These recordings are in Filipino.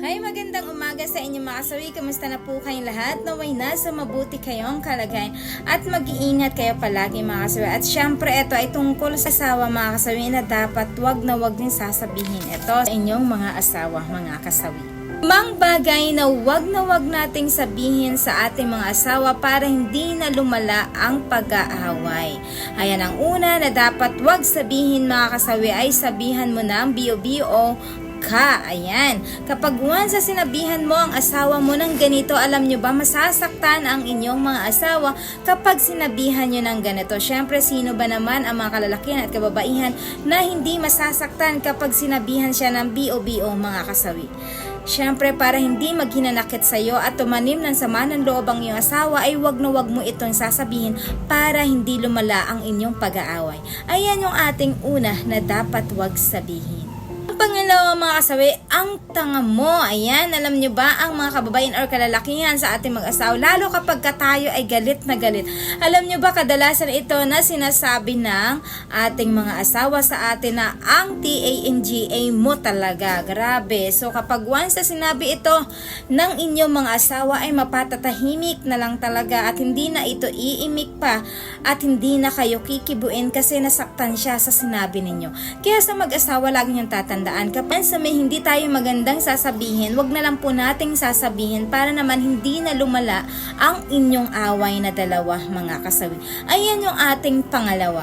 Hi, magandang umaga sa inyo mga kasawi. Kamusta na po kayong lahat? Naway nasa mabuti kayong kalagayan at mag-iingat kayo palagi mga kasawi. At syempre, ito ay tungkol sa asawa mga kasawi na dapat wag na wag din sasabihin ito sa inyong mga asawa mga kasawi. Mang bagay na wag na wag nating sabihin sa ating mga asawa para hindi na lumala ang pag-aaway. Ayan ang una na dapat wag sabihin mga kasawi ay sabihan mo na ang bio-bio ka. Ayan. Kapag once sa sinabihan mo ang asawa mo ng ganito, alam nyo ba, masasaktan ang inyong mga asawa kapag sinabihan nyo ng ganito. Siyempre, sino ba naman ang mga kalalakihan at kababaihan na hindi masasaktan kapag sinabihan siya ng BO-BO mga kasawi. Siyempre, para hindi maghinanakit sa iyo at tumanim ng sama ng loob ang iyong asawa, ay wag na wag mo itong sasabihin para hindi lumala ang inyong pag-aaway. Ayan yung ating una na dapat wag sabihin. Ang pangalawa mga kasawi, ang tanga mo. Ayan, alam nyo ba ang mga kababayan or kalalakihan sa ating mag-asawa, lalo kapag ka tayo ay galit na galit. Alam nyo ba kadalasan ito na sinasabi ng ating mga asawa sa atin na ang T-A-N-G-A mo talaga. Grabe. So kapag once na sinabi ito ng inyong mga asawa ay mapatatahimik na lang talaga at hindi na ito iimik pa at hindi na kayo kikibuin kasi nasaktan siya sa sinabi ninyo. Kaya sa mag-asawa lagi niyong tatandaan kapag sa may hindi tayo magandang sasabihin, wag na lang po nating sasabihin para naman hindi na lumala ang inyong away na dalawa mga kasawi. Ayan yung ating pangalawa.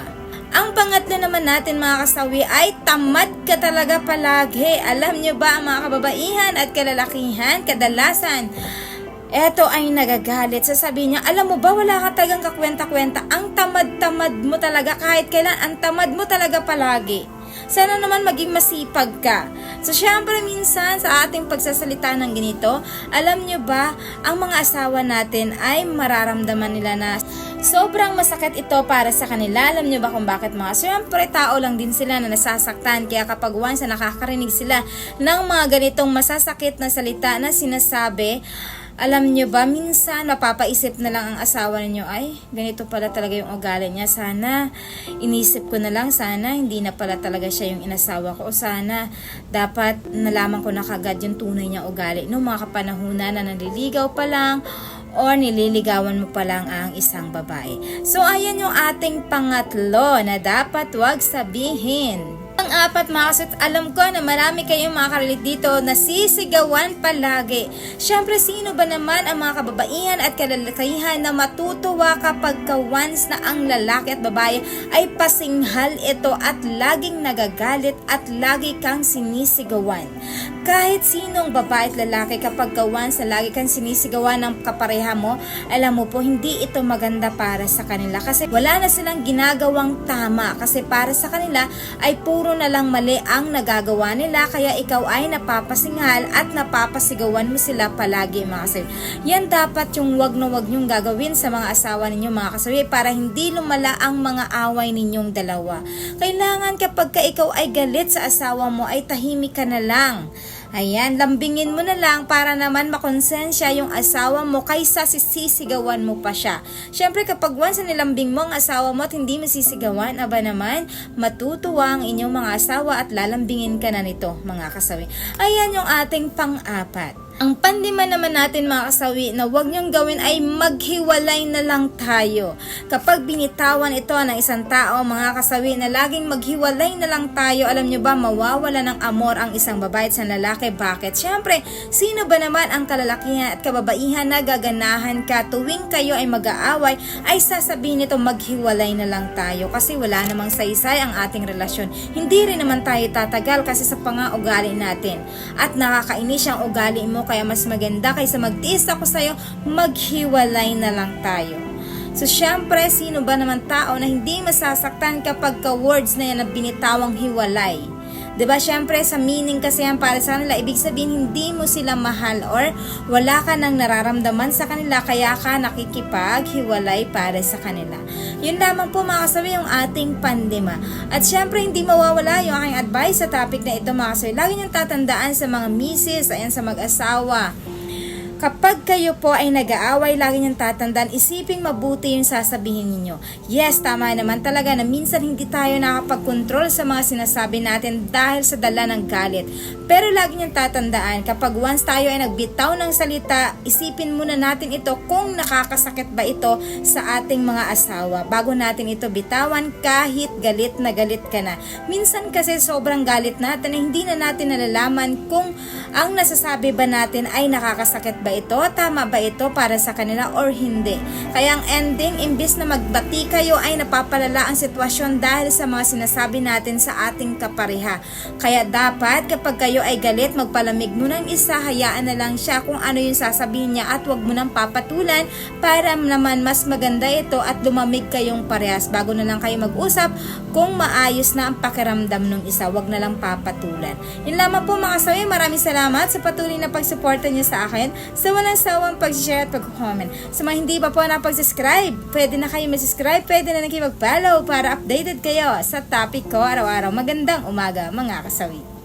Ang pangatlo naman natin mga kasawi ay tamad ka talaga palagi. Alam nyo ba mga kababaihan at kalalakihan kadalasan Eto ay nagagalit. Sasabihin niya, alam mo ba, wala ka tagang kakwenta-kwenta. Ang tamad-tamad mo talaga kahit kailan. Ang tamad mo talaga palagi. Sana naman maging masipag ka. So, syempre minsan sa ating pagsasalita ng ganito, alam nyo ba, ang mga asawa natin ay mararamdaman nila na sobrang masakit ito para sa kanila. Alam nyo ba kung bakit mga? Syempre, tao lang din sila na nasasaktan. Kaya kapag once na nakakarinig sila ng mga ganitong masasakit na salita na sinasabi, alam nyo ba, minsan mapapaisip na lang ang asawa ninyo, ay, ganito pala talaga yung ugali niya. Sana, inisip ko na lang, sana, hindi na pala talaga siya yung inasawa ko. O sana, dapat nalaman ko na kagad yung tunay niyang ugali. No, mga kapanahunan na naliligaw pa lang, or nililigawan mo pa lang ang isang babae. So, ayan yung ating pangatlo na dapat wag sabihin. Ang apat mga kasut, alam ko na marami kayong mga karilit dito na sisigawan palagi. Siyempre, sino ba naman ang mga kababaihan at kalalakihan na matutuwa kapag ka once na ang lalaki at babae ay pasinghal ito at laging nagagalit at lagi kang sinisigawan. Kahit sinong babae at lalaki kapag ka once na lagi kang sinisigawan ng kapareha mo, alam mo po, hindi ito maganda para sa kanila kasi wala na silang ginagawang tama kasi para sa kanila ay puro na lang mali ang nagagawa nila kaya ikaw ay napapasinghal at napapasigawan mo sila palagi mga kasawi. Yan dapat yung wag na wag nyong gagawin sa mga asawa ninyo mga kasawi para hindi lumala ang mga away ninyong dalawa. Kailangan kapag ka ikaw ay galit sa asawa mo ay tahimik ka na lang. Ayan, lambingin mo na lang para naman makonsensya yung asawa mo kaysa sisisigawan mo pa siya. Siyempre kapag once na nilambing mo ang asawa mo at hindi mo sisigawan, aba naman, matutuwa ang inyong mga asawa at lalambingin ka na nito mga kasawi. Ayan yung ating pang-apat. Ang pandima naman natin mga kasawi na huwag niyong gawin ay maghiwalay na lang tayo. Kapag binitawan ito ng isang tao mga kasawi na laging maghiwalay na lang tayo, alam niyo ba mawawala ng amor ang isang babae isang lalaki. Bakit? Siyempre, sino ba naman ang kalalakihan at kababaihan na gaganahan ka tuwing kayo ay mag-aaway ay sasabihin nito maghiwalay na lang tayo kasi wala namang saysay ang ating relasyon. Hindi rin naman tayo tatagal kasi sa panga-ugali natin. At nakakainis ang ugali mo kaya mas maganda kaysa magtiis ako sa'yo, maghiwalay na lang tayo. So, syempre, sino ba naman tao na hindi masasaktan kapag ka-words na yan na binitawang hiwalay? Ba Syempre, sa meaning kasi yan para sa kanila, ibig sabihin hindi mo sila mahal or wala ka nang nararamdaman sa kanila kaya ka nakikipaghiwalay para sa kanila. Yun lamang po mga kasawi yung ating pandema. At syempre, hindi mawawala yung aking advice sa topic na ito mga kasawi. Lagi niyong tatandaan sa mga misis, ayan sa mag-asawa Kapag kayo po ay nag-aaway, lagi niyang tatandaan, isiping mabuti yung sasabihin ninyo. Yes, tama naman talaga na minsan hindi tayo nakapag-control sa mga sinasabi natin dahil sa dala ng galit. Pero lagi niyang tatandaan, kapag once tayo ay nagbitaw ng salita, isipin muna natin ito kung nakakasakit ba ito sa ating mga asawa bago natin ito bitawan kahit galit na galit ka na. Minsan kasi sobrang galit natin na hindi na natin nalalaman kung ang nasasabi ba natin ay nakakasakit ba ito, tama ba ito para sa kanila or hindi. Kaya ang ending, imbis na magbati kayo ay napapalala ang sitwasyon dahil sa mga sinasabi natin sa ating kapareha. Kaya dapat kapag kayo ay galit, magpalamig mo ng isa, hayaan na lang siya kung ano yung sasabihin niya at wag mo nang papatulan para naman mas maganda ito at lumamig kayong parehas bago na lang kayo mag-usap kung maayos na ang pakiramdam ng isa, wag na lang papatulan. Yun lamang po mga sawi, maraming salamat sa patuloy na pagsuporta niyo sa akin sa walang sawang pag-share at pag-comment. Sa mga hindi pa po napag-subscribe, pwede na kayo mag-subscribe, pwede na na kayo mag-follow para updated kayo sa topic ko araw-araw. Magandang umaga mga kasawi.